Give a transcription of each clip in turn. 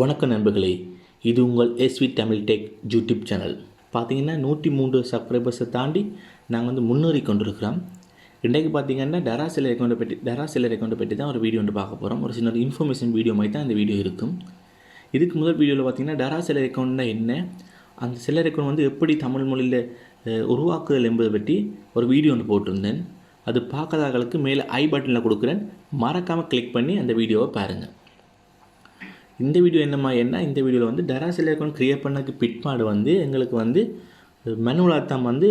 வணக்கம் நண்பர்களே இது உங்கள் SV Tamil tech YouTube channel பார்த்தீங்கன்னா நூற்றி மூன்று சப்ஸ்கிரைபர்ஸை தாண்டி நாங்கள் வந்து முன்னேறி கொண்டிருக்கிறோம். இன்றைக்கு பார்த்தீங்கன்னா டரா செல்லர் அக்கௌண்ட்டை பற்றி டரா செல்லர் அக்கௌண்ட்டை பற்றி தான் ஒரு வீடியோ வந்து பார்க்க போகிறோம் ஒரு சின்ன இன்ஃபர்மேஷன் வீடியோ மாதிரி தான் இந்த வீடியோ இருக்கும். இதுக்கு முதல் வீடியோவில் பார்த்தீங்கன்னா டரா செல்லர் அக்கௌண்ட்னா என்ன? அந்த செல்லர் அக்கௌண்ட் வந்து எப்படி தமிழ் மொழியில் உருவாக்குதல் என்பதை பற்றி ஒரு வீடியோ ஒன்று போட்டிருந்தேன். அது பார்க்காதவர்களுக்கு மேலே ஐ பட்டனில் கொடுக்குறேன். மறக்காமல் கிளிக் பண்ணி அந்த வீடியோவை பாருங்கள் இந்த வீடியோ என்னம்மா? என்ன? இந்த வீடியோவில் வந்து டெராசில் அக்கௌண்ட் க்ரியேட் பண்ணக்கு பிட்மாடு வந்து எங்களுக்கு வந்து மனுவலாக தான் வந்து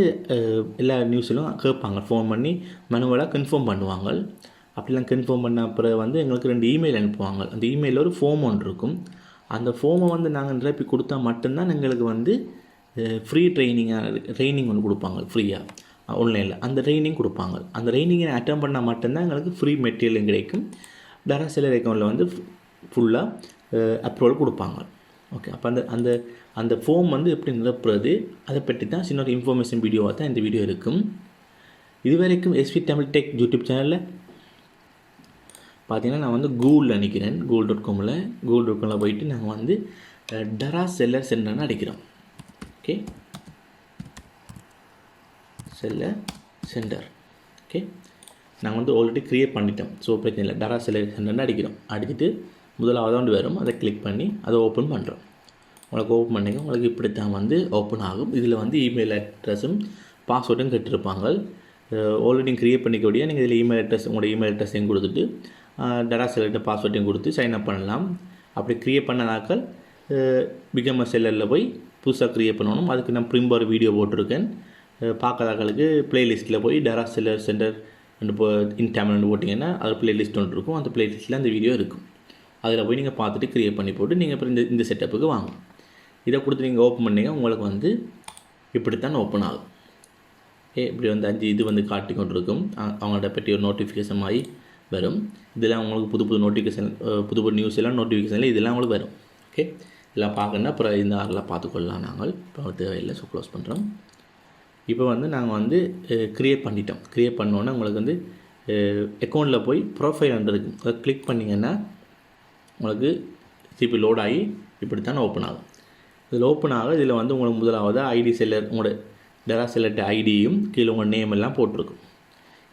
எல்லா நியூஸிலும் கேட்பாங்க. ஃபோன் பண்ணி மெனுவலாக கன்ஃபார்ம் பண்ணுவாங்க. அப்படிலாம் கன்ஃபார்ம் பண்ண அப்புறம் வந்து எங்களுக்கு ரெண்டு இமெயில் அனுப்புவாங்க. அந்த இமெயிலில் ஒரு ஃபார்ம் ஒன்று இருக்கும். அந்த ஃபார்மை வந்து நாங்கள் நிரப்பி கொடுத்தா மட்டும்தான் எங்களுக்கு வந்து ஃப்ரீ ட்ரைனிங்காக ட்ரைனிங் ஒன்று கொடுப்பாங்க. ஃப்ரீயாக ஆன்லைனில் அந்த ட்ரைனிங் கொடுப்பாங்க. அந்த ட்ரைனிங்கை அட்டன் பண்ணால் மட்டும்தான் எங்களுக்கு ஃப்ரீ மெட்டீரியல் கிடைக்கும். டெராசிலர் அக்கௌண்ட்டில் வந்து ஃபுல்லாக அப்ரூவல் கொடுப்பாங்க. ஓகே அப்போ அந்த அந்த அந்த ஃபார்ம் வந்து எப்படி நிரப்புறது அதை பற்றி தான் சின்ன ஒரு இன்ஃபர்மேஷன் வீடியோவாக தான் இந்த வீடியோ இருக்கும். இது வரைக்கும் எஸ்வி தமிழ் டெக் யூடியூப் சேனலில் பார்த்தீங்கன்னா நான் வந்து கூகுளில் நினைக்கிறேன் கூகுள் டாட் காமில் கூகுள் டாட் காமில் போயிட்டு நாங்கள் வந்து டரா செல்லர் சென்டர்னு அடிக்கிறோம். ஓகே செல்லர் சென்டர் ஓகே நாங்கள் வந்து ஆல்ரெடி க்ரியேட் பண்ணிட்டோம். ஸோ பிரச்சனை இல்லை. டரா செல்லர் சென்டர்னு அடிக்கிறோம். அடிச்சுட்டு முதலாவது அதாண்டு வரும். அதை கிளிக் பண்ணி அதை ஓப்பன் பண்ணுறோம் உங்களுக்கு ஓப்பன் பண்ணிங்க. உங்களுக்கு இப்படி தான் வந்து ஓப்பன் ஆகும். இதில் வந்து இமெயில் அட்ரஸும் பாஸ்வேர்டும் கட்டிருப்பாங்க. ஆல்ரெடி க்ரியேட் பண்ணிக்கூடிய நீங்கள் இதில் இமெயில் அட்ரஸ் உங்களோட இமெயில் அட்ரஸையும் கொடுத்துட்டு டேட்டா செல்லர்கிட்ட பாஸ்வேர்டையும் கொடுத்து சைன் அப் பண்ணலாம். அப்படி க்ரியேட் பண்ணனாக்கள் பிகம் செல்லரில் போய் புதுசாக க்ரியேட் பண்ணணும். அதுக்கு நான் ப்ரிம்ப ஒரு வீடியோ போட்டிருக்கேன். பார்க்காதாக்களுக்கு ப்ளேலிஸ்ட்டில் போய் டேரா செல்லர் சென்டர் இப்போ இன் டேமில் போட்டிங்கன்னா அது ப்ளேலிஸ்ட் ஒன்று இருக்கும். அந்த ப்ளேலிஸ்ட்டில் அந்த வீடியோ இருக்கும். அதில் போய் நீங்கள் பார்த்துட்டு க்ரியேட் பண்ணி போட்டு நீங்கள் அப்புறம் இந்த இந்த செட்டப்புக்கு வாங்க. இதை கொடுத்து நீங்கள் ஓப்பன் பண்ணீங்க உங்களுக்கு வந்து இப்படித்தான் ஓப்பன் ஆகும். ஏ இப்படி வந்து அஞ்சு இது வந்து காட்டி கொண்டிருக்கும். அ- பற்றி ஒரு நோட்டிஃபிகேஷன் மாதிரி வரும். இதெல்லாம் உங்களுக்கு புது புது நோட்டிஃபிகேஷன் புது புது நியூஸ் எல்லாம் நோட்டிஃபிகேஷனில் இதெல்லாம் உங்களுக்கு வரும். ஓகே இதெல்லாம் பார்க்கணுன்னா அப்புறம் இந்த ஆறில் பார்த்துக்கொள்ளலாம் நாங்கள். இப்போ தேவையில்லை ஸோ க்ளோஸ் பண்ணுறோம் இப்போ வந்து நாங்கள் வந்து க்ரியேட் பண்ணிட்டோம். க்ரியேட் பண்ணோன்னே உங்களுக்கு வந்து அக்கௌண்ட்டில் போய் ப்ரொஃபைல் அண்ட் இருக்கும் அதை கிளிக் பண்ணிங்கன்னா உங்களுக்கு சிபி லோட் ஆகி இப்படித்தான் ஓப்பன் ஆகும். இதில் ஓப்பன் ஆக இதில் வந்து உங்களுக்கு முதலாவது ஐடி செல்லர் உங்களோட டெரா செல்லட் ஐடியும் கீழே உங்கள் நேம் எல்லாம் போட்டிருக்கும்.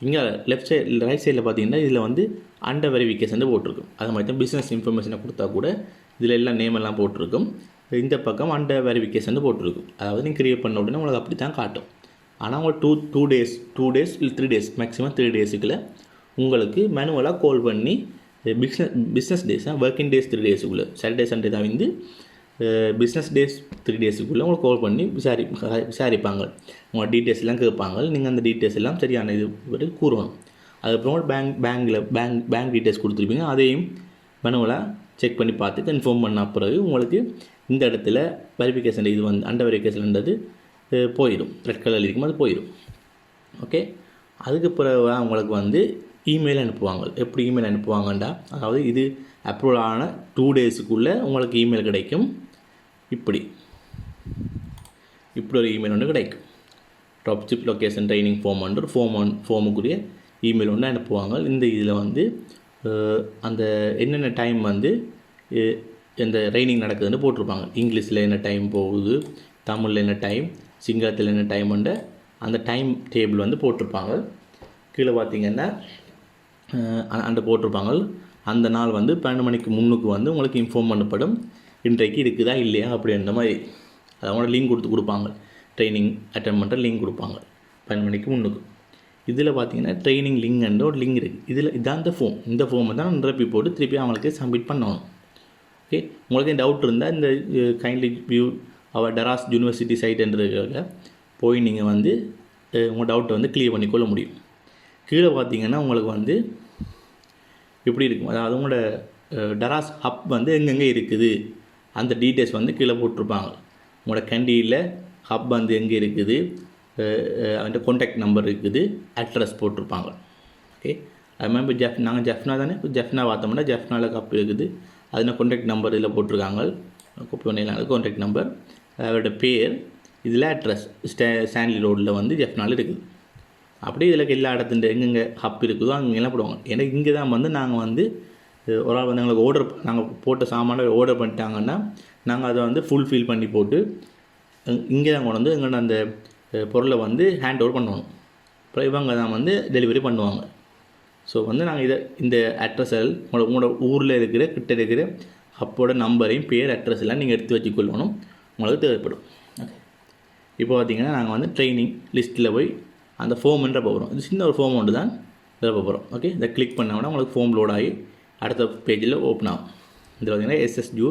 இங்கே லெஃப்ட் சைடு ரைட் சைடில் பார்த்தீங்கன்னா இதில் வந்து அண்டர் வெரிஃபிகேஷன் போட்டிருக்கும். அது மாதிரி தான் பிஸ்னஸ் இன்ஃபர்மேஷனை கொடுத்தா கூட இதில் எல்லாம் நேம் எல்லாம் போட்டிருக்கும். இந்த பக்கம் அண்டர் வெரிஃபிகேஷன் போட்டிருக்கும். அதாவது நீங்கள் கிரியேட் பண்ண உடனே உங்களுக்கு அப்படி தான் காட்டும். ஆனால் உங்கள் two two days two days இல்லை த்ரீ டேஸ் மேக்ஸிமம் த்ரீ டேஸுக்குள்ளே உங்களுக்கு மேனுவலாக கால் பண்ணி business business days working days three டேஸுக்குள்ளே Saturday Sunday தான் வந்து பிஸ்னஸ் டேஸ் த்ரீ டேஸுக்குள்ளே உங்களுக்கு கால் பண்ணி விசாரி விசாரிப்பாங்க. உங்களோட டீட்டெயில்ஸ் எல்லாம் கேட்பாங்க. நீங்கள் அந்த டீட்டெயில்ஸ் எல்லாம் சரியான இது பற்றி கூறணும். அதுக்கப்புறம் பேங்க் பேங்க்கில் பேங்க் பேங்க் டீட்டெயில்ஸ் கொடுத்துருப்பீங்க. அதையும் மனுவலாக செக் பண்ணி பார்த்து கன்ஃபார்ம் பண்ண பிறகு உங்களுக்கு இந்த இடத்துல வெரிஃபிகேஷன் இது வந்து அண்டர் வெரிஃபிகேஷன்ன்றது போயிடும். ரெட் கலர் இருக்கும் அது போயிடும். ஓகே அதுக்கு பிறகு உங்களுக்கு வந்து இமெயில் அனுப்புவாங்க. எப்படி இமெயில் அனுப்புவாங்கண்டா? அதாவது இது அப்ரூவல் ஆன டூ டேஸுக்குள்ளே உங்களுக்கு இமெயில் கிடைக்கும். இப்படி. இப்படி ஒரு இமெயில் ஒன்று கிடைக்கும். டாப் சிப் லொக்கேஷன் ட்ரைனிங் ஃபார்ம் ஒன்று ஃபார்ம் ஒன் ஃபார்முக்குரிய இமெயில் ஒன்று அனுப்புவாங்க. இந்த இதில் வந்து அந்த என்னென்ன டைம் வந்து இந்த ட்ரைனிங் நடக்குதுன்னு போட்டிருப்பாங்க. இங்கிலீஷில் என்ன டைம் போகுது தமிழில் என்ன டைம் சிங்களத்தில் என்ன டைம்ன்ற அந்த டைம் டேபிள் வந்து போட்டிருப்பாங்க. கீழே பார்த்தீங்கன்னா அஹ், அந்த போட்டிருப்பாங்க. அந்த நாள் வந்து பன்னெண்டு மணிக்கு முன்னுக்கு வந்து உங்களுக்கு இன்ஃபார்ம் பண்ணப்படும். இன்றைக்கு இருக்குதா இல்லையா அப்படின்ற மாதிரி. அதோட லிங்க் கொடுத்து கொடுப்பாங்க. ட்ரைனிங் அட்டன் பண்ணுற லிங்க் கொடுப்பாங்க. பன்னெண்டு மணிக்கு முன்னுக்கு. இதில் பார்த்தீங்கன்னா ட்ரைனிங் லிங்க்ன்ற ஒரு லிங்க் இருக்குது இதில் இதான் இந்த ஃபோம் இந்த ஃபோமை தான் நிரப்பி போட்டு திருப்பி அவங்களுக்கு சப்மிட் பண்ணணும். ஓகே உங்களுக்கு டவுட் இருந்தால் இந்த கைண்ட்லி வியூ அவர் டெராஸ் யூனிவர்சிட்டி சைட்டுன்றதுக்காக போய் நீங்கள் வந்து உங்கள் டவுட்டை வந்து கிளியர் பண்ணிக்கொள்ள முடியும். கீழே பார்த்தீங்கன்னா உங்களுக்கு வந்து இப்படி இருக்கும்? அதாவது உங்களோட டராஸ் ஹப் வந்து எங்கெங்கே இருக்குது? அந்த டீட்டெயில்ஸ் வந்து கீழே போட்டிருப்பாங்க. உங்களோட கண்டியில் ஹப் வந்து எங்கே இருக்குது? அஹ், அந்த கான்டாக்ட் நம்பர் இருக்குது. அட்ரஸ் போட்டிருப்பாங்க. ஓகே அது மாதிரி இப்போ ஜெஃப் நாங்கள் ஜெஃப்னா தானே? இப்போ ஜெஃப்னா பார்த்தோம்னா ஜெஃப்னாவில் கப் இருக்குது. அதில் கான்டாக்ட் நம்பர் இதில் போட்டிருக்காங்க. காப்பி பண்ணிடலாம். கான்டாக்ட் நம்பர் அவரோட பேர் இதில் அட்ரஸ் ஸ்டே ஸ்டான்லி ரோடில் வந்து ஜெஃப்னாவில் இருக்குது. அப்படியே இதில் எல்லா இடத்துல எங்கெங்கே ஹப் இருக்குதோ அங்கெல்லாம் போடுவாங்க. ஏன்னா இங்கே தான் வந்து நாங்கள் வந்து ஒரு ஆள் வந்து எங்களுக்கு ஆர்டர் நாங்கள் போட்ட சாமானை ஆர்டர் பண்ணிட்டாங்கன்னா நாங்கள் அதை வந்து ஃபுல்ஃபில் பண்ணி போட்டு இங்கே தான் கொண்டு வந்து எங்களோட அந்த பொருளை வந்து ஹேண்ட் ஓவர் பண்ணணும் அப்புறம் இவங்க தான் வந்து டெலிவரி பண்ணுவாங்க. ஸோ வந்து நாங்கள் இதை இந்த அட்ரஸில் உங்களோட உங்களோட ஊரில் இருக்கிற கிட்ட இருக்கிற அப்போட நம்பரையும் பேர் அட்ரஸ் எல்லாம் நீங்கள் எடுத்து வச்சுக்கொள்ளணும். உங்களுக்கு தேவைப்படும். ஓகே இப்போ பார்த்தீங்கன்னா நாங்கள் வந்து ட்ரைனிங் லிஸ்ட்டில் போய் அந்த ஃபோம்ன்ற போகிறோம் இது சின்ன ஒரு ஃபோம் ஒன்று தான். இதில் போகிறோம் ஓகே இதை கிளிக் பண்ணோம்னா உங்களுக்கு ஃபோம் லோட் ஆகி அடுத்த பேஜில் ஓப்பன் ஆகும். இதில் பார்த்தீங்கன்னா எஸ்எஸ்ஜூ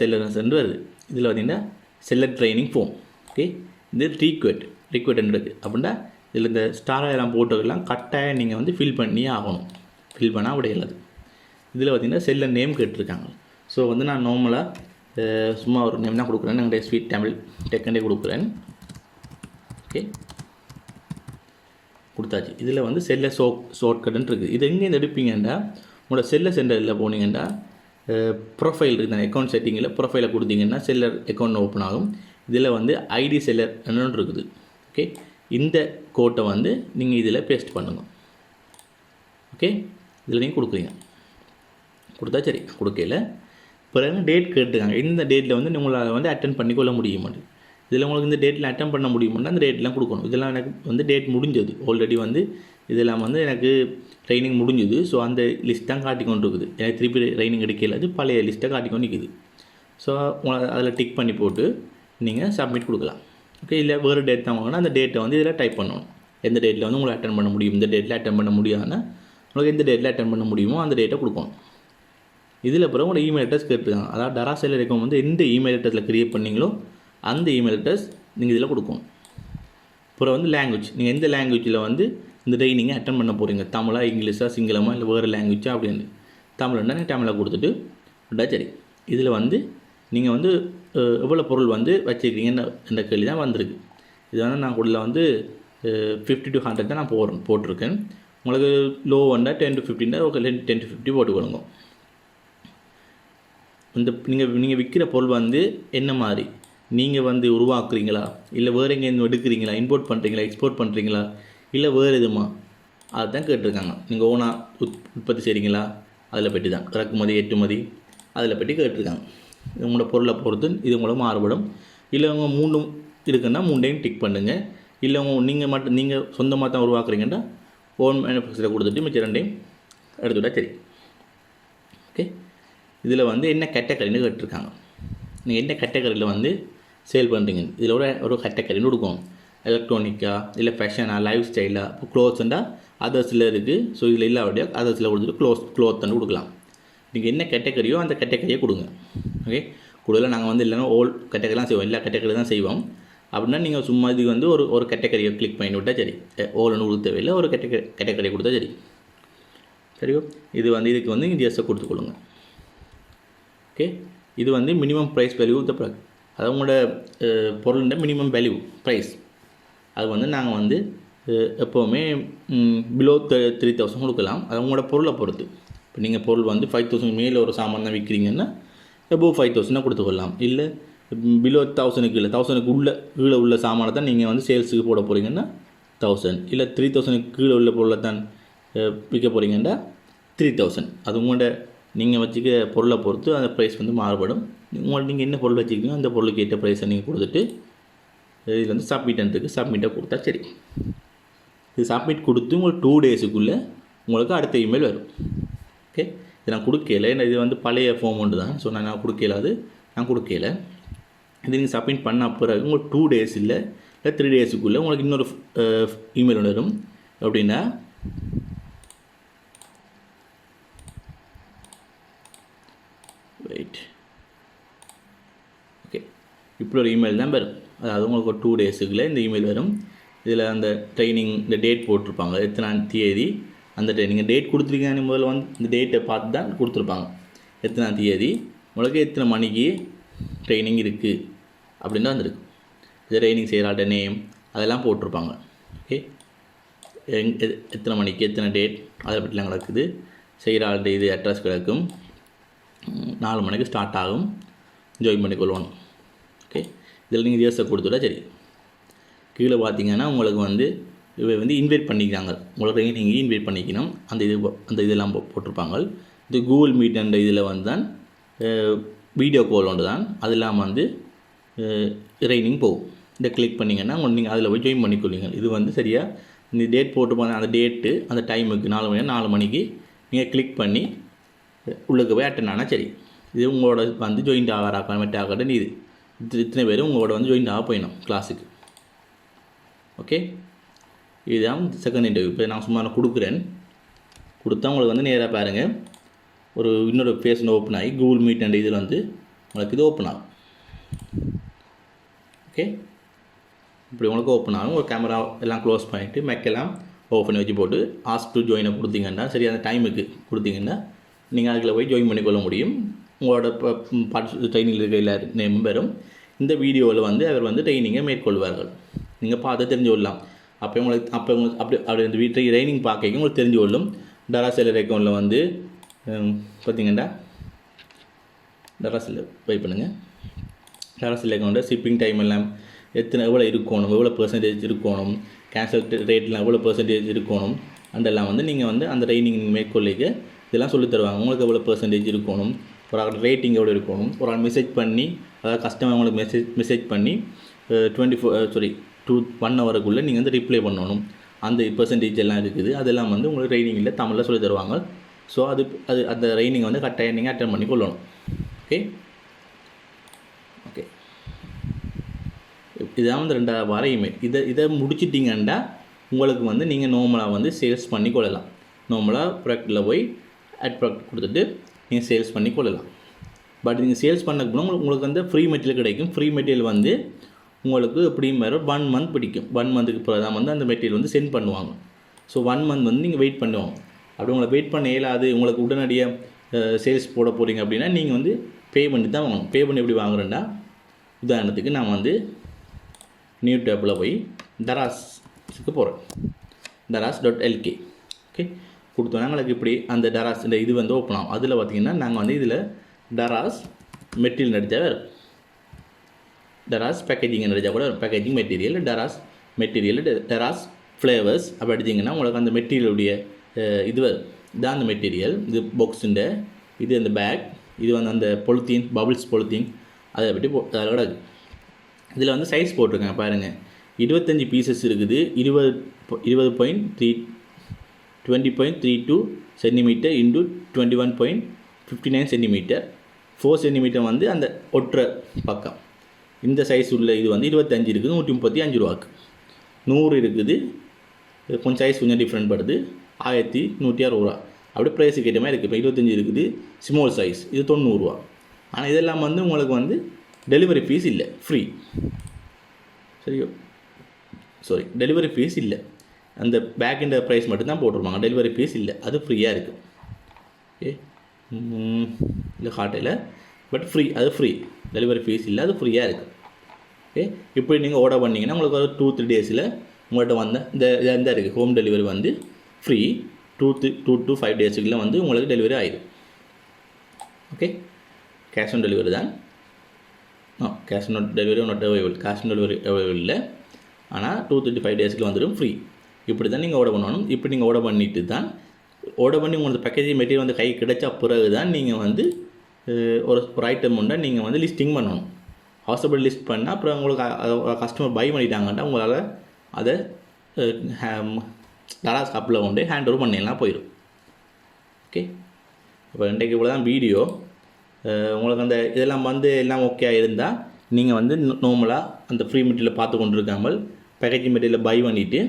செல்லர்ஸ் என்று வருது. இதில் பார்த்தீங்கன்னா செல்லர் ட்ரைனிங் ஃபோம் ஓகே இது ரீக்வெட் ரீக்வெட் இருக்குது அப்படின்னா இதில் இந்த ஸ்டார் எல்லாம் போட்டதெல்லாம் கட்டாயம் நீங்கள் வந்து ஃபில் பண்ணியே ஆகணும். ஃபில் பண்ணால் அப்படியே இல்லை இதில் பார்த்தீங்கன்னா செல்லர் நேம் கேட்டிருக்காங்க. ஸோ வந்து நான் நார்மலாக சும்மா ஒரு நேம் தான் கொடுக்குறேன். எங்களுடைய ஸ்வீட் தமிழ் டெக்கண்டே கொடுக்குறேன். ஓகே கொடுத்தாச்சு. இதில் வந்து செல்ல ஷோ ஷார்ட்கட்னு இருக்குது. இது எங்கேருந்து எடுப்பீங்கன்னா உங்களோட செல்ல சென்டரில் போனீங்கன்னா ப்ரொஃபைல் இருக்குது. அக்கௌண்ட் செட்டிங்கில் ப்ரொஃபைலை கொடுத்தீங்கன்னா செல்லர் அக்கௌண்ட் ஓப்பன் ஆகும். இதில் வந்து ஐடி செல்லர் என்னன்னு இருக்குது. ஓகே? இந்த கோட்டை வந்து நீங்கள் இதில் பேஸ்ட் பண்ணுங்க. ஓகே? இதில் நீங்கள் கொடுக்குறீங்க. கொடுத்தா சரி. கொடுக்கல பிறகு டேட் கேட்டுக்காங்க இந்த டேட்டில் வந்து உங்களால் வந்து அட்டன் பண்ணிக்கொள்ள முடியும் இதில் உங்களுக்கு இந்த டேட்டில் அட்டன் பண்ண முடியுமான்னா அந்த டேட்லாம் கொடுக்கணும். இதெல்லாம் எனக்கு வந்து டேட் முடிஞ்சது. ஆல்ரெடி வந்து இதெல்லாம் வந்து எனக்கு ட்ரைனிங் முடிஞ்சுது. ஸோ அந்த லிஸ்ட் தான் காட்டிக்கொண்டு இருக்குது எனக்கு திருப்பி ட்ரைனிங் கிடைக்கல அது பழைய லிஸ்ட்டை காட்டிக்கொண்டு நிற்குது ஸோ அதில் டிக் பண்ணி போட்டு நீங்கள் சப்மிட் கொடுக்கலாம். ஓகே இல்லை வேறு டேட் தான் வாங்கினா அந்த டேட்டை வந்து இதில் டைப் பண்ணணும். எந்த டேட்டில் வந்து உங்களை அட்டன் பண்ண முடியும்? இந்த டேட்டில் அட்டன் பண்ண முடியாதுன்னா உங்களுக்கு எந்த டேட்டில் அட்டன் பண்ண முடியுமோ அந்த டேட்டை கொடுக்கணும். இதில் பிறகு உங்களோட இமெயில் அட்ரஸ் கேட்டுருக்காங்க. அதாவது டரா இருக்கும் வந்து எந்த இமெயில் அட்ரஸில் க்ரியேட் பண்ணீங்களோ அந்த இமெயில் அட்ரஸ் நீங்கள் இதில் கொடுக்கணும். அப்புறம் வந்து லாங்குவேஜ் நீங்கள் எந்த லாங்குவேஜில் வந்து இந்த ட்ரைனிங்கை அட்டன் பண்ண போகிறீங்க தமிழா இங்கிலீஷா சிங்களமா இல்லை வேறு லாங்குவேஜா அப்படின்னு. தமிழ்னா நீங்கள் தமிழில் கொடுத்துட்டு விட்டா சரி. இதில் வந்து நீங்கள் வந்து எவ்வளோ பொருள் வந்து வச்சுருக்கீங்கன்னு என்ற கேள்வி தான் வந்திருக்கு. இது வந்து நான் உள்ள வந்து ஃபிஃப்டி டு ஹண்ட்ரட் தான் நான் போடுறேன் போட்டிருக்கேன். உங்களுக்கு லோ வந்தால் டென் டு ஃபிஃப்டின்னா ஒரு டென் டு ஃபிஃப்டி போட்டுக்கொள்ளுங்க இந்த நீங்கள் நீங்கள் விற்கிற பொருள் வந்து என்ன மாதிரி? நீங்கள் வந்து உருவாக்குறீங்களா? இல்லை வேறு எங்கேருந்து எடுக்கிறீங்களா? இம்போர்ட் பண்ணுறீங்களா எக்ஸ்போர்ட் பண்ணுறீங்களா இல்லை வேறு எதுமா அதுதான் கேட்டிருக்காங்க. நீங்கள் ஓனாக உத் உற்பத்தி செய்கிறீங்களா அதில் பற்றி தான் இறக்குமதி ஏற்றுமதி அதில் பற்றி கேட்டிருக்காங்க. இது உங்களோட பொருளை பொறுத்து இது மூலம் மாறுபடும். இல்லை உங்க மூணும் இருக்குன்னா மூண்டையும் டிக் பண்ணுங்கள் இல்லை உங்கள் நீங்கள் மட்டும் நீங்கள் சொந்தமாக தான் உருவாக்குறீங்கன்னா ஓன் மேனுஃபேக்சரை கொடுத்துட்டு மிச்சம் ரெண்டையும் எடுத்துவிட்டா சரி. ஓகே இதில் வந்து என்ன கேட்டகரின்னு கேட்டிருக்காங்க. நீங்கள் என்ன கேட்டகரியில் வந்து சேல் பண்ணுறீங்க இதில் ஒரு ஒரு கேட்டகரின்னு கொடுக்கும். எலக்ட்ரானிக்கா இல்லை ஃபேஷனாக லைஃப் ஸ்டைலாக இப்போ க்ளோத்ஸ்ண்டா அதர்ஸில் இருக்குது ஸோ இதில் இல்லாவடியா அதர்ஸில் கொடுத்துட்டு க்ளோஸ் க்ளோத்துன்னு கொடுக்கலாம். நீங்கள் என்ன கேட்டகரியோ அந்த கேட்டகரியை கொடுங்க. ஓகே கூடுதலாக நாங்கள் வந்து இல்லைன்னா ஓல் கேட்டகரிலாம் செய்வோம். எல்லா கேட்டகரி தான் செய்வோம். அப்படின்னா நீங்கள் சும்மா இது வந்து ஒரு ஒரு கேட்டகரியை கிளிக் பண்ணி விட்டால் சரி. ஓல்னு கொடுக்க தேவையில்லை. ஒரு கேட்டகரி கேட்டகரியை கொடுத்தா சரி. சரியோ? இது வந்து இதுக்கு வந்து இந்தியாஸை கொடுத்துக்கொள்ளுங்க ஓகே இது வந்து minimum price value the product அது உங்களோட பொருளுடைய மினிமம் வேல்யூ ப்ரைஸ் அது வந்து நாங்கள் வந்து எப்போவுமே பிலோ த்ரீ தௌசண்ட் கொடுக்கலாம். அது உங்களோட பொருளை பொறுத்து. இப்போ நீங்கள் பொருள் வந்து ஃபைவ் தௌசண்ட் மேலே ஒரு சாமான் தான் விற்கிறீங்கன்னா எபோவ் ஃபைவ் தௌசண்டாக கொடுத்துக்கொள்ளலாம். இல்லை பிலோ தௌசண்ட்க்கு இல்லை தௌசண்ட்க்கு உள்ள கீழே உள்ள சாமானை தான் நீங்கள் வந்து சேல்ஸுக்கு போட போகிறீங்கன்னா தௌசண்ட் இல்லை த்ரீ தௌசண்ட்க்கு கீழே உள்ள பொருளை தான் விற்க போகிறீங்கன்னா த்ரீ தௌசண்ட் அது உங்களோட நீங்கள் வச்சுக்க பொருளை பொறுத்து அந்த ப்ரைஸ் வந்து மாறுபடும். உங்களுக்கு நீங்கள் என்ன பொருள் வச்சுருக்கீங்க அந்த பொருளுக்கு ஏற்ற ப்ரைஸை நீங்கள் கொடுத்துட்டு இதில் வந்து சப்மிட்டன்ட்டுக்கு சப்மிட்டை கொடுத்தா சரி. இது சப்மிட் கொடுத்து உங்களுக்கு டூ டேஸுக்குள்ளே உங்களுக்கு அடுத்த இமெயில் வரும். ஓகே இது நான் கொடுக்கல. ஏன்னா இது வந்து பழைய ஃபார்ம் ஒன்று தான். ஸோ நான் நான் கொடுக்கல அது. நான் கொடுக்கல. இது நீங்கள் சப்மிட் பண்ண பிறகு உங்களுக்கு டூ டேஸ் இல்லை இல்லை த்ரீ டேஸுக்குள்ளே உங்களுக்கு இன்னொரு இமெயில் ஒன்று வரும். அப்படின்னா வெயிட் ஓகே இப்படி ஒரு இமெயில் தான் வரும். அதாவது உங்களுக்கு ஒரு டூ டேஸுக்குள்ளே இந்த இமெயில் வரும். இதில் அந்த ட்ரைனிங் இந்த டேட் போட்டிருப்பாங்க. எத்தனாம் தேதி அந்த ட்ரைனிங் டேட் கொடுத்துருக்கீங்க முதல்ல வந்து இந்த டேட்டை பார்த்து தான் கொடுத்துருப்பாங்க. எத்தனாம் தேதி? உங்களுக்கு எத்தனை மணிக்கு ட்ரைனிங் இருக்குது அப்படின்னு தான் வந்திருக்கு இது ட்ரைனிங் செய்கிறாட்ட நேம் அதெல்லாம் போட்டிருப்பாங்க. ஓகே எங் எத்தனை மணிக்கு எத்தனை டேட் அதை பற்றிலாம் கிடக்குது செய்கிற இது அட்ரஸ் கிடக்கும். நாலு மணிக்கு ஸ்டார்ட் ஆகும். ஜாயின் பண்ணிக்கொள்ளணும் ஓகே. இதில் நீங்கள் ஜிஎஸ்ஐ கொடுத்துட்டா சரி. கீழே பார்த்தீங்கன்னா உங்களுக்கு வந்து இவை வந்து இன்வைட் பண்ணிக்கிறாங்க. உங்களுக்கு நீங்கள் இன்வைட் பண்ணிக்கணும். அந்த இது அந்த இதெல்லாம் போ- போட்டிருப்பாங்க. இது கூகுள் மீட் என்ற இதில் வந்து தான் வீடியோ கால் ஒன்று தான். அது இல்லாமல் வந்து ட்ரைனிங் போகும். இதை கிளிக் பண்ணிங்கன்னா உங்களுக்கு நீங்கள் அதில் போய் ஜாயின் பண்ணிக்கொள்ளுங்க. இது வந்து சரியாக இந்த டேட் போட்டு போன அந்த டேட்டு அந்த டைமுக்கு நாலு மணி நாலு மணிக்கு நீங்கள் கிளிக் பண்ணி உள்ளுக்கு போய் அட்டன் ஆனால் சரி. இது உங்களோட வந்து ஜாயின்ட் ஆகிறாக்கா மெட் ஆகட்டும் இது. இத்தனை பேர் உங்களோட வந்து ஜாயின் ஆக போயிடணும் கிளாஸுக்கு ஓகே இதுதான் செகண்ட் இன்டர்வியூ இப்போ நான் சும்மா நான் கொடுக்குறேன். கொடுத்தா உங்களுக்கு வந்து நேராக பாருங்கள் ஒரு இன்னொரு பேஸ் ஓப்பன் ஆகி கூகுள் மீட் அண்ட் இதில் வந்து உங்களுக்கு இது ஓப்பன் ஆகும். ஓகே இப்படி உங்களுக்கு ஓப்பன் ஆகும். ஒரு கேமரா எல்லாம் க்ளோஸ் பண்ணிவிட்டு மெக்கெல்லாம் ஓப்பன் பண்ணி வச்சு போட்டு ஆஸ்க் டு ஜாயினை கொடுத்தீங்கன்னா சரி அந்த டைமுக்கு கொடுத்தீங்கன்னா நீங்கள் அதில் போய் ஜாயின் பண்ணிக்கொள்ள முடியும். உங்களோட பார்ட்டி ட்ரைனிங்கில் இருக்கையில் நேம் மெம்பரும் இந்த வீடியோவில் வந்து அவர் வந்து ட்ரைனிங்கை மேற்கொள்வார்கள். நீங்கள் பார்த்து தெரிஞ்சு கொள்ளலாம் அப்போ உங்களுக்கு அப்போ உங்களுக்கு அப்படி அப்படி அந்த வீட்டை ட்ரைனிங் பார்க்க உங்களுக்கு தெரிஞ்சு கொள்ளும் டரா செல்லர் அக்கௌண்ட்டில் வந்து பார்த்தீங்கன்னா டரா செல்லர் பை பண்ணுங்கள் டரா செல்லர் அக்கௌண்ட்டில் ஷிப்பிங் டைம் எல்லாம் எத்தனை எவ்வளோ இருக்கணும் எவ்வளோ பெர்சன்டேஜ் இருக்கணும் கேன்சல் ரேட்லாம் எவ்வளோ பெர்சன்டேஜ் இருக்கணும் அதெல்லாம் வந்து நீங்கள் வந்து அந்த ட்ரைனிங் நீங்கள் மேற்கொள்ளிக்க இதெல்லாம் சொல்லித் தருவாங்க. உங்களுக்கு எவ்வளோ பெர்சன்டேஜ் இருக்கணும் ஒரு ஆள் ரேட்டிங் எவ்வளோ இருக்கணும்? ஒரு ஆள் மெசேஜ் பண்ணி அதாவது கஸ்டமர் உங்களுக்கு மெசேஜ் மெசேஜ் பண்ணி twenty four sorry two one ஹவருக்குள்ளே நீங்கள் வந்து ரிப்ளை பண்ணணும். அந்த பெர்சன்டேஜ் எல்லாம் இருக்குது. அதெல்லாம் வந்து உங்களுக்கு ட்ரைனிங்கில் தமிழில் சொல்லி தருவாங்க. ஸோ அது அது அந்த ட்ரைனிங்கை வந்து கட்டாயம் நீங்கள் அட்டன் பண்ணி கொள்ளணும். ஓகே ஓகே இதான் வந்து ரெண்டாவது வார இமெயில் இதை இதை முடிச்சிட்டிங்கன்னா உங்களுக்கு வந்து நீங்கள் நார்மலாக வந்து சேல்ஸ் பண்ணி கொள்ளலாம். நார்மலாக ப்ராடக்ட்டில் போய் அட் ப்ராடக்ட் கொடுத்துட்டு நீங்கள் சேல்ஸ் பண்ணி கொள்ளலாம். பட் நீங்கள் சேல்ஸ் பண்ண போனால் உங்களுக்கு வந்து ஃப்ரீ மெட்டீரியல் கிடைக்கும். ஃப்ரீ மெட்டீரியல் வந்து உங்களுக்கு எப்படியும் வேறு ஒன் மந்த் பிடிக்கும். ஒன் மந்த்துக்கு பிறகு தான் வந்து அந்த மெட்டீரியல் வந்து சென்ட் பண்ணுவாங்க. ஸோ ஒன் மந்த் வந்து நீங்கள் வெயிட் பண்ணுவாங்க. அப்படி உங்களை வெயிட் பண்ண இயலாது உங்களுக்கு உடனடியாக சேல்ஸ் போட போகிறீங்க அப்படின்னா நீங்கள் வந்து பே பண்ணி தான் வாங்கணும். பே பண்ணி எப்படி வாங்குறேன்னா உதாரணத்துக்கு நான் வந்து நியூ டேப்பில் போய் தராஸுக்கு போகிறேன் தராஸ் டாட் எல்கே ஓகே கொடுத்தோன்னா எங்களுக்கு இப்படி அந்த டராஸ் இந்த இது வந்து ஓப்பனாகும் அதில் பார்த்தீங்கன்னா நாங்கள் வந்து இதில் டராஸ் மெட்டீரியல் நடித்தா வேறு டராஸ் பேக்கேஜிங் நடித்தா கூட வரும். Packaging material Dras material டெராஸ் flavours அப்படி அடிச்சிங்கன்னா உங்களுக்கு அந்த மெட்டீரியலுடைய இது வரும். இதான் அந்த மெட்டீரியல் இது பாக்ஸுண்ட இது அந்த பேக் இது வந்து அந்த பொலித்தீன் பபுள்ஸ் பொலித்தீன் அதை பற்றி போ அதில் கிடக்கு இதில் வந்து சைஸ் போட்டிருக்காங்க பாருங்கள் இருபத்தஞ்சி பீசஸ் இருக்குது. இருபது இருபது point three twenty point three two centimetre into twenty one point fifty nine centimetre four centimetre வந்து அந்த ஒற்ற பக்கம். இந்த சைஸ் உள்ள இது வந்து இருபத்தஞ்சு இருக்குது நூற்றி முப்பத்தி அஞ்சு ரூபாக்கு நூறு இருக்குது. கொஞ்சம் சைஸ் கொஞ்சம் டிஃப்ரெண்ட் படுது. ஆயிரத்தி நூற்றி அறுபது ரூபா. அப்படியே ப்ரைஸுக்கு ஏற்ற மாதிரி இருக்குது இப்போ இருபத்தஞ்சி இருக்குது. ஸ்மால் சைஸ் இது தொண்ணூறுரூவா ஆனால் இதெல்லாம் வந்து உங்களுக்கு வந்து டெலிவரி ஃபீஸ் இல்லை. ஃப்ரீ சரியோ? சாரி டெலிவரி ஃபீஸ் இல்லை. அந்த பேக் எண்ட் ப்ரைஸ் மட்டும்தான் போட்டிருப்பாங்க. டெலிவரி ஃபீஸ் இல்லை. அது ஃப்ரீயாக இருக்குது ஓகே இல்லை ஹாட்டையில் பட் ஃப்ரீ அது ஃப்ரீ டெலிவரி ஃபீஸ் இல்லை. அது ஃப்ரீயாக இருக்குது ஓகே இப்படி நீங்கள் ஆர்டர் பண்ணிங்கன்னா உங்களுக்கு ஒரு டூ த்ரீ டேஸில் உங்கள்கிட்ட வந்த இந்த இந்த இருக்குது ஹோம் டெலிவரி வந்து free two three two to five டேஸுக்குள்ள வந்து உங்களுக்கு டெலிவரி ஆயிடும் ஓகே கேஷ் ஆன் டெலிவரி தான். ஆ cash on delivery not available cash on delivery available இல்லை. ஆனால் டூ தேர்ட்டி ஃபைவ் டேஸ்க்கு வந்துடும் ஃப்ரீ இப்படி தான் நீங்கள் ஆர்டர் பண்ணணும். இப்படி நீங்கள் ஆர்டர் பண்ணிட்டு தான் ஆர்டர் பண்ணி உங்களுக்கு பேக்கேஜிங் மெட்டீரியல் வந்து கை கிடைச்ச பிறகு தான் நீங்கள் வந்து ஒரு ஒரு ஐட்டம் உண்டா நீங்கள் வந்து லிஸ்டிங் பண்ணணும். ஹாஸ்பிட்டல் லிஸ்ட் பண்ணால் அப்புறம் உங்களுக்கு கஸ்டமர் பை பண்ணிட்டாங்கன்னா உங்களால் அதை லடாஸ் கப்பில் கொண்டு ஹேண்ட் ஓவர் பண்ணிடலாம் போயிடும் ஓகே இப்போ இன்றைக்கு இவ்வளோ தான் வீடியோ உங்களுக்கு அந்த இதெல்லாம் வந்து எல்லாம் ஓகே இருந்தால் நீங்கள் வந்து நார்மலாக அந்த ஃப்ரீ மெட்டீரியல் பார்த்து கொண்டு இருக்காமல் பேக்கேஜிங் மெட்டீரியலை பை பண்ணிவிட்டு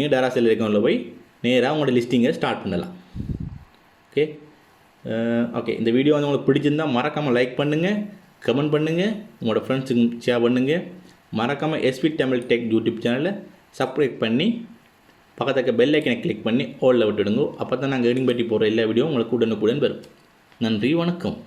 நீங்கள் டேரா செல் அக்கௌண்ட்டில் போய் நேராக உங்களோட லிஸ்டிங்கை ஸ்டார்ட் பண்ணலாம். ஓகே ஓகே இந்த வீடியோ வந்து உங்களுக்கு பிடிச்சிருந்தால் மறக்காமல் லைக் பண்ணுங்கள் கமெண்ட் பண்ணுங்கள் உங்களோட ஃப்ரெண்ட்ஸுக்கு ஷேர் பண்ணுங்கள் மறக்காமல் எஸ்பி தமிழ் டெக் யூடியூப் சேனலில் சப்ஸ்கிரைப் பண்ணி பக்கத்துக்கு பெல் ஐக்கனை கிளிக் பண்ணி ஓலில் விட்டுடுங்க. அப்போ தான் நாங்கள் எடிங் பற்றி போகிற எல்லா வீடியோ உங்களுக்கு உடனுக்குடன் வரும். நன்றி வணக்கம்.